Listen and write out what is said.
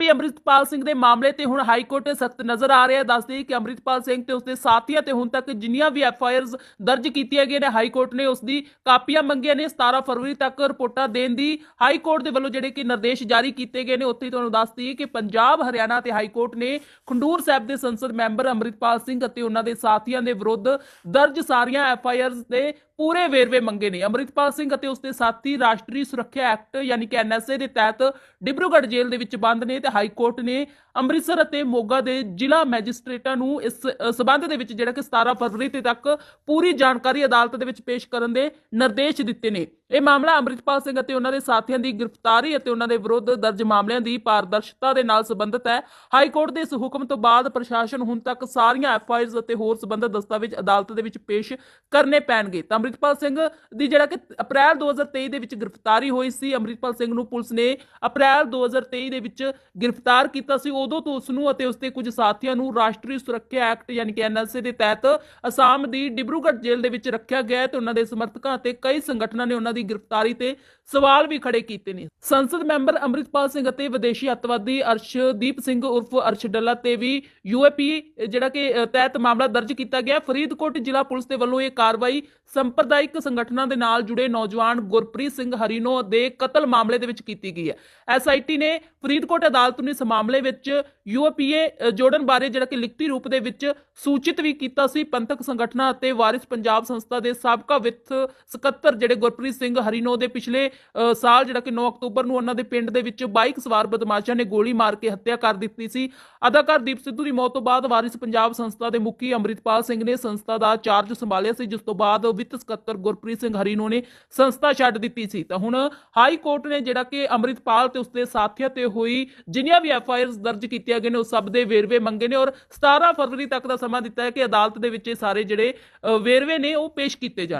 ਵੀ ਅੰਮ੍ਰਿਤਪਾਲ ਸਿੰਘ ਦੇ ਮਾਮਲੇ ਤੇ ਹੁਣ ਹਾਈ ਕੋਰਟ ਸਖਤ ਨਜ਼ਰ ਆ ਰਿਹਾ ਦੱਸਦੇ ਕਿ ਅੰਮ੍ਰਿਤਪਾਲ ਸਿੰਘ ਤੇ ਉਸਦੇ ਸਾਥੀਆਂ ਤੇ ਹੁਣ ਤੱਕ ਜਿੰਨੀਆਂ ਵੀ ਐਫ ਦਰਜ ਕੀਤੀਆਂ ਗਈਆਂ ਨੇ, ਹਾਈ ਕੋਰਟ ਨੇ ਉਸ ਦੀ ਕਾਪੀਆਂ ਮੰਗੀਆਂ ਨੇ। 17 ਫਰਵਰੀ ਤੱਕ ਰਿਪੋਰਟਾਂ ਦੇਣ ਦੀ ਹਾਈ ਕੋਰਟ ਦੇ ਵੱਲੋਂ ਜਿਹੜੇ ਕਿ ਨਿਰਦੇਸ਼ ਜਾਰੀ ਕੀਤੇ ਗਏ ਨੇ, ਉੱਥੇ ਤੁਹਾਨੂੰ ਦੱਸਦੀ ਕਿ ਪੰਜਾਬ, ਹਰਿਆਣਾ ਤੇ ਹਾਈ ਕੋਰਟ ਨੇ ਖੰਡੂਰ ਸਾਹਿਬ ਦੇ ਸੰਸਦ ਮੈਂਬਰ ਅੰਮ੍ਰਿਤਪਾਲ ਸਿੰਘ ਅਤੇ ਉਹਨਾਂ ਦੇ ਸਾਥੀਆਂ ਦੇ ਵਿਰੁੱਧ ਦਰਜ ਸਾਰੀਆਂ ਐਫ ਆਈ ਆਰਸ ਦੇ ਪੂਰੇ ਵੇਰਵੇ ਮੰਗੇ ਨੇ। ਅੰਮ੍ਰਿਤਪਾਲ ਸਿੰਘ ਅਤੇ ਉਸਦੇ ਸਾਥੀ ਰਾਸ਼ਟਰੀ ਸੁਰੱਖਿਆ ਐਕਟ ਯਾਨੀ ਕਿ ਐਨਐਸਏ ਦੇ ਤਹਿਤ ਡਿਬਰੂਗੜ੍ਹ ਜੇਲ੍ਹ ਦੇ ਵਿੱਚ ਬੰਦ ਨੇ ਤੇ ਹਾਈ ਕੋਰਟ ਨੇ ਅੰਮ੍ਰਿਤਸਰ ਅਤੇ ਮੋਗਾ ਦੇ ਜ਼ਿਲ੍ਹਾ ਮੈਜਿਸਟ੍ਰੇਟਾਂ ਨੂੰ ਇਸ ਅ, ਸਬੰਧ ਦੇ ਵਿੱਚ ਜਿਹੜਾ ਕਿ 17 ਫਰਵਰੀ ਤੇ ਤੱਕ ਪੂਰੀ ਜਾਣਕਾਰੀ ਅਦਾਲਤ ਦੇ ਵਿੱਚ ਪੇਸ਼ ਕਰਨ ਦੇ ਨਿਰਦੇਸ਼ ਦਿੱਤੇ ਨੇ। ਇਹ ਮਾਮਲਾ ਅੰਮ੍ਰਿਤਪਾਲ ਸਿੰਘ ਅਤੇ ਉਹਨਾਂ ਦੇ ਸਾਥੀਆਂ ਦੀ ਗ੍ਰਿਫਤਾਰੀ ਅਤੇ ਉਹਨਾਂ ਦੇ ਵਿਰੁੱਧ ਦਰਜ ਮਾਮਲਿਆਂ ਦੀ ਪਾਰਦਰਸ਼ਤਾ ਦੇ ਨਾਲ ਸੰਬੰਧਿਤ ਹੈ। ਹਾਈ ਕੋਰਟ ਦੇ ਇਸ ਹੁਕਮ ਤੋਂ ਬਾਅਦ ਪ੍ਰਸ਼ਾਸਨ ਹੁਣ ਤੱਕ ਸਾਰੀਆਂ ਐਫ ਅਤੇ ਹੋਰ ਸੰਬੰਧਿਤ ਦਸਤਾਵੇਜ਼ ਅਦਾਲਤ ਦੇ ਵਿੱਚ ਪੇਸ਼ ਕਰਨੇ ਪੈਣਗੇ। ਤਾਂ ਅੰਮ੍ਰਿਤਪਾਲ ਸਿੰਘ ਦੀ ਜਿਹੜਾ ਕਿ ਅਪ੍ਰੈਲ 2023 ਦੇ ਵਿੱਚ ਗ੍ਰਿਫਤਾਰੀ ਹੋਈ ਸੀ, ਅੰਮ੍ਰਿਤਪਾਲ ਸਿੰਘ ਨੂੰ ਪੁਲਿਸ ਨੇ ਅਪ੍ਰੈਲ 2023 ਦੇ ਵਿੱਚ ਗ੍ਰਿਫਤਾਰ ਕੀਤਾ ਸੀ। ਉਦੋਂ ਤੋਂ ਉਸ ਨੂੰ ਅਤੇ ਉਸਦੇ ਕੁਝ ਸਾਥੀਆਂ ਨੂੰ ਰਾਸ਼ਟਰੀ ਸੁਰੱਖਿਆ ਐਕਟ ਯਾਨੀ ਕਿ ਐਨਐਲਸੀ ਦੇ ਤਹਿਤ ਅਸਾਮ ਦੀ ਡਿਬਰੂਗੜ੍ਹ ਜੇਲ੍ਹ ਦੇ ਵਿੱਚ ਰੱਖਿਆ ਗਿਆ ਤੇ ਉਹਨਾਂ ਦੇ ਸਮਰਥਕਾਂ ਅਤੇ ਕਈ ਸੰਗਠਨਾਂ ਨੇ ਉਹਨਾਂ ਦੀ ਗ੍ਰਿਫਤਾਰੀ ਤੇ ਸਵਾਲ ਵੀ ਖੜੇ ਕੀਤੇ ਨੇ। ਸੰਸਦ ਮੈਂਬਰ ਅੰਮ੍ਰਿਤਪਾਲ ਸਿੰਘ ਅਤੇ ਵਿਦੇਸ਼ੀ ਅੱਤਵਾਦੀ ਅਰਸ਼ਦੀਪ ਸਿੰਘ ਉਰਫ ਅਰਸ਼ ਡੱਲਾ ਤੇ ਵੀ ਯੂਏਪੀ, ਜਿਹੜਾ ਕਿ ਤਹਿਤ ਮਾਮਲਾ ਦਰਜ ਕੀਤਾ ਗਿਆ। ਫਰੀਦਕੋਟ ਜ਼ਿਲ੍ਹਾ ਪੁਲਿਸ ਦੇ ਵੱਲੋਂ ਇਹ ਕਾਰਵਾਈ ਸੰਪਰਦਾਇਕ ਸੰਗਠਨਾਂ ਦੇ ਨਾਲ ਜੁੜੇ ਨੌਜਵਾਨ ਗੁਰਪ੍ਰੀਤ ਸਿੰਘ ਹਰੀਨੋ ਦੇ ਕਤਲ ਮਾਮਲੇ ਦੇ ਵਿੱਚ ਕੀਤੀ ਗਈ ਹੈ। ਐਸਆਈਟੀ ਨੇ ਫਰੀਦਕੋਟ ਅਦਾਲਤ ਨੂੰ ਇਸ ਮਾਮਲੇ ਵਿੱਚ ਯੂਏਪੀਏ ਜੋੜਨ ਬਾਰੇ ਜਿਹੜਾ ਕਿ ਲਿਖਤੀ ਰੂਪ ਦੇ ਵਿੱਚ ਸੂਚਿਤ ਵੀ ਕੀਤਾ ਸੀ। ਪੰਥਕ ਸੰਗਠਨਾਂ ਅਤੇ ਵਾਰਿਸ ਪੰਜਾਬ ਸੰਸਥਾ ਦੇ ਸਾਬਕਾ ਵਿੱਤ ਸਕੱਤਰ ਜਿਹੜੇ ਗੁਰਪ੍ਰੀਤ ਸਿੰਘ ਸਿੰਘ ਹਰੀਨੋ ਦੇ ਪਿਛਲੇ ਸਾਲ ਜਿਹੜਾ ਕਿ 9 ਅਕਤੂਬਰ ਨੂੰ ਉਹਨਾਂ ਦੇ ਪਿੰਡ ਦੇ ਵਿੱਚ ਬਾਈਕ ਸਵਾਰ ਬਦਮਾਸ਼ਾਂ ਨੇ ਗੋਲੀ ਮਾਰ ਕੇ ਹੱਤਿਆ ਕਰ ਦਿੱਤੀ ਸੀ। ਅਦਾਕਾਰ ਦੀਪ ਸਿੱਧੂ ਦੀ ਮੌਤ ਤੋਂ ਬਾਅਦ ਵਾਰਿਸ ਪੰਜਾਬ ਸੰਸਥਾ ਦੇ ਮੁਖੀ ਅੰਮ੍ਰਿਤਪਾਲ ਸਿੰਘ ਨੇ ਸੰਸਥਾ ਦਾ ਚਾਰਜ ਸੰਭਾਲਿਆ ਸੀ, ਜਿਸ ਤੋਂ ਬਾਅਦ ਵਿੱਤ ਸਕੱਤਰ ਗੁਰਪ੍ਰੀਤ ਸਿੰਘ ਹਰੀਨੋ ਨੇ ਸੰਸਥਾ ਛੱਡ ਦਿੱਤੀ ਸੀ। ਤਾਂ ਹੁਣ ਹਾਈ ਕੋਰਟ ਨੇ ਜਿਹੜਾ ਕਿ ਅੰਮ੍ਰਿਤਪਾਲ ਤੇ ਉਸਦੇ ਸਾਥੀਆਂ ਤੇ ਹੋਈ ਜਿੰਨੀਆਂ ਵੀ ਐਫ ਆਈ ਆਰਸ ਦਰਜ ਕੀਤੀਆਂ ਗਈਆਂ ਨੇ, ਉਹ ਸਭ ਦੇ ਵੇਰਵੇ ਮੰਗੇ ਨੇ ਔਰ 17 ਫਰਵਰੀ ਤੱਕ ਦਾ ਸਮਾਂ ਦਿੱਤਾ ਹੈ ਕਿ ਅਦਾਲਤ ਦੇ ਵਿੱਚ ਇਹ ਸਾਰੇ ਜਿਹੜੇ ਵੇਰਵੇ ਨੇ ਉਹ ਪੇਸ਼ ਕੀਤੇ ਜਾਣ।